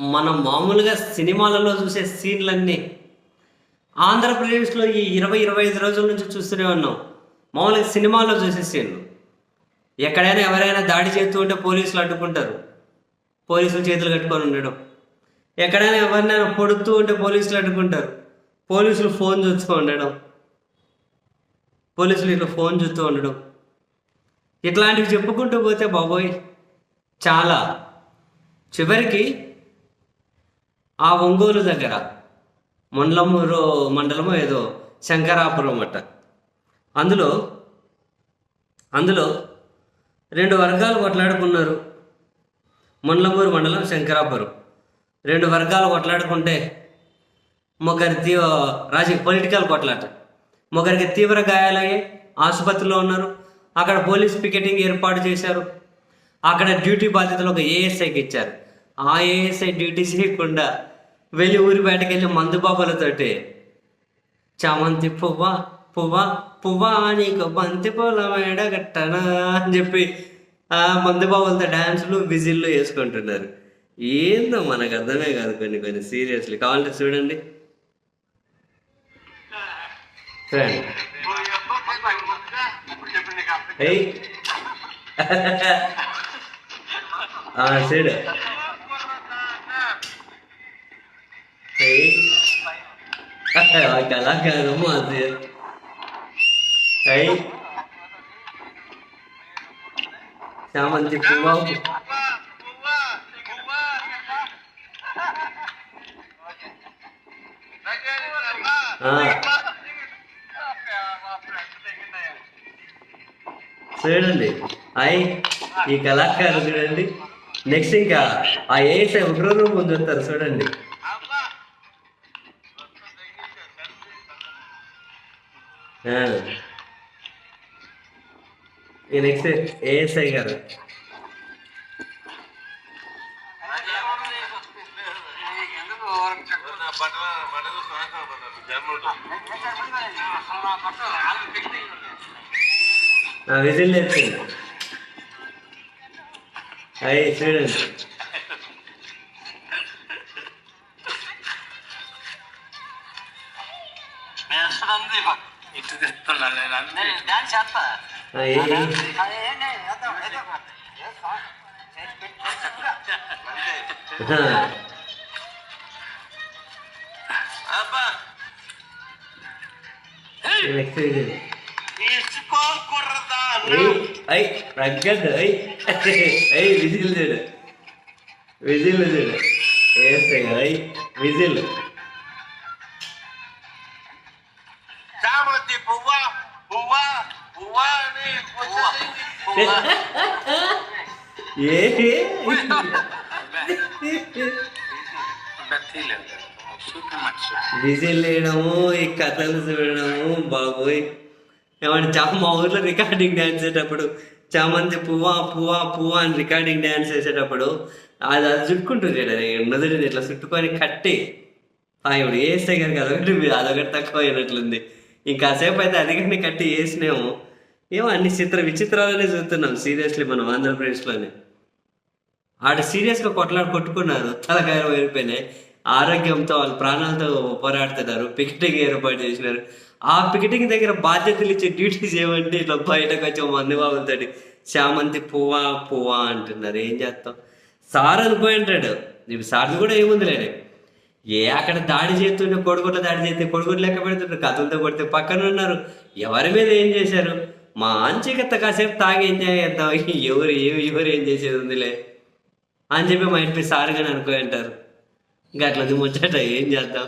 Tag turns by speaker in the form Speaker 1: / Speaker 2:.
Speaker 1: మనం మామూలుగా సినిమాలలో చూసే సీన్లన్నీ ఆంధ్రప్రదేశ్లో ఈ ఇరవై ఇరవై ఐదు రోజుల నుంచి చూస్తూనే ఉన్నాం. మామూలుగా సినిమాల్లో చూసే సీన్లు. ఎక్కడైనా ఎవరైనా దాడి చేస్తూ ఉంటే పోలీసులు అడ్డుకుంటారు. పోలీసులు చేతులు కట్టుకొని ఉండడం. ఎక్కడైనా ఎవరినైనా పొడుతూ ఉంటే పోలీసులు అడ్డుకుంటారు. పోలీసులు ఫోన్ చూస్తూ ఉండడం. పోలీసులు ఇట్లా ఫోన్ చూస్తూ ఉండడం. ఇట్లాంటివి చెప్పుకుంటూ పోతే బాబోయ్ చాలా. చివరికి ఆ ఒంగోలు దగ్గర మండలమూరు మండలము ఏదో శంకరాపురం అట్ట అందులో అందులో రెండు వర్గాలు కొట్లాడుకున్నారు. మండలమూరు మండలం శంకరాపురం. రెండు వర్గాలు కొట్లాడుకుంటే ఒకరి తీవ రాజకీయ పొలిటికల్ కొట్లాట. ఒకరికి తీవ్ర గాయాలయ్యాయి ఆసుపత్రిలో ఉన్నారు. అక్కడ పోలీస్ పికెటింగ్ ఏర్పాటు చేశారు. అక్కడ డ్యూటీ బాధ్యతలు ఒక ఏఎస్ఐకి ఇచ్చారు. ఆ ఏఎస్ఐ డ్యూటీ చేయకుండా వెళ్ళి ఊరి బయటకు వెళ్ళి మందు బాబులతోటి చామంతి పువ్వా పువ్వా పువ్వా నీకు బంతి పూల మేడగట్టనా అని చెప్పి ఆ మందు బాబులతో డ్యాన్సులు విజిల్లు వేసుకుంటున్నారు. ఏందో మనకు అర్థమే కాదు కొన్ని కొన్ని సీరియస్లీ. కావాలంటే చూడండి. చూడండి ఏయ్. ఆ, చూడు ఆ కళాకారం అది ఏయ్ చామంతి పువ్వా ఆ, చూడండి ఐ ఈ కళాకారు చూడండి. నెక్స్ట్ ఇంకా. ఆ ఏసై ఉగ్రరూపం చూస్తారు చూడండి. నెక్స్ట్ ఏఎస్ఐ గారు ఆ, విజిల్ నేర్పింది అయ్యి చూడండి
Speaker 2: ఇటు తెస్తున్నాను నేను అంతే
Speaker 3: డాన్స్ చేస్తా
Speaker 1: ఆ, ఏ- ఏ- ఆ,
Speaker 2: అబ్బా
Speaker 1: ఈ నెక్స్ట్ విజిల్
Speaker 2: తీసుకో కుర్రదా
Speaker 1: ఏయ్
Speaker 2: చామంతి పువ్వ పువ్వ పువ్వ అని
Speaker 1: విజిల్ వేయడము ఈ కథలు చూడడము బాబోయ్. ఏమంటే చా మా ఊర్లో రికార్డింగ్ డ్యాన్స్ చేసేటప్పుడు చామంతి పువ్వా పువ్వా పువ్వా అని రికార్డింగ్ డ్యాన్స్ చేసేటప్పుడు అది అది చుట్టుకుంటుంది నుదుటిని ఇట్లా చుట్టుకొని కట్టి. ఆ ఇప్పుడు వేస్తే కనుక అదొకటి అదొకటి తక్కువ అయినట్లుంది. ఇంకాసేపు అయితే అది కట్టి వేసినాము ఏమో అన్ని చిత్ర విచిత్రాలనే చూస్తున్నాం సీరియస్లీ మనం ఆంధ్రప్రదేశ్లోనే. ఆడ సీరియస్గా కొట్లాడు కొట్టుకున్నారు. తలకాయలు వెళ్ళిపోయినాయి ఆరోగ్యంతో వాళ్ళ ప్రాణాలతో పోరాడుతున్నారు. పికెటింగ్ ఏర్పాటు చేసినారు. ఆ పికెటింగ్ దగ్గర బాధ్యతలు ఇచ్చే డ్యూటీస్ ఏమంటే ఇట్లా బయటకు వచ్చే మంది బాబులతోటి చామంతి పువ్వా పువ్వా అంటున్నారు. ఏం చేస్తాం? సార్ అనుకోయి అంటాడు. ఇప్పుడు సార్ది కూడా ఏముంది లేడే ఏ అక్కడ దాడి చేస్తుంటే కొడుకుట్ల దాడి చేస్తే కొడుకుట్లు లెక్క పెడుతుంటారు కథలతో కొడితే పక్కన ఉన్నారు. ఎవరి మీద ఏం చేశారు? మా అంచికత్త కాసేపు తాగి ఎంజాయ్ చేద్దాం ఎవరు ఏమి ఎవరు ఏం చేసేది ఉందిలే? అని చెప్పి మా ఇంటి సార్ కానీ అనుకో అంటారు. ఇంకా అట్లా ముచ్చట ఏం చేద్దాం?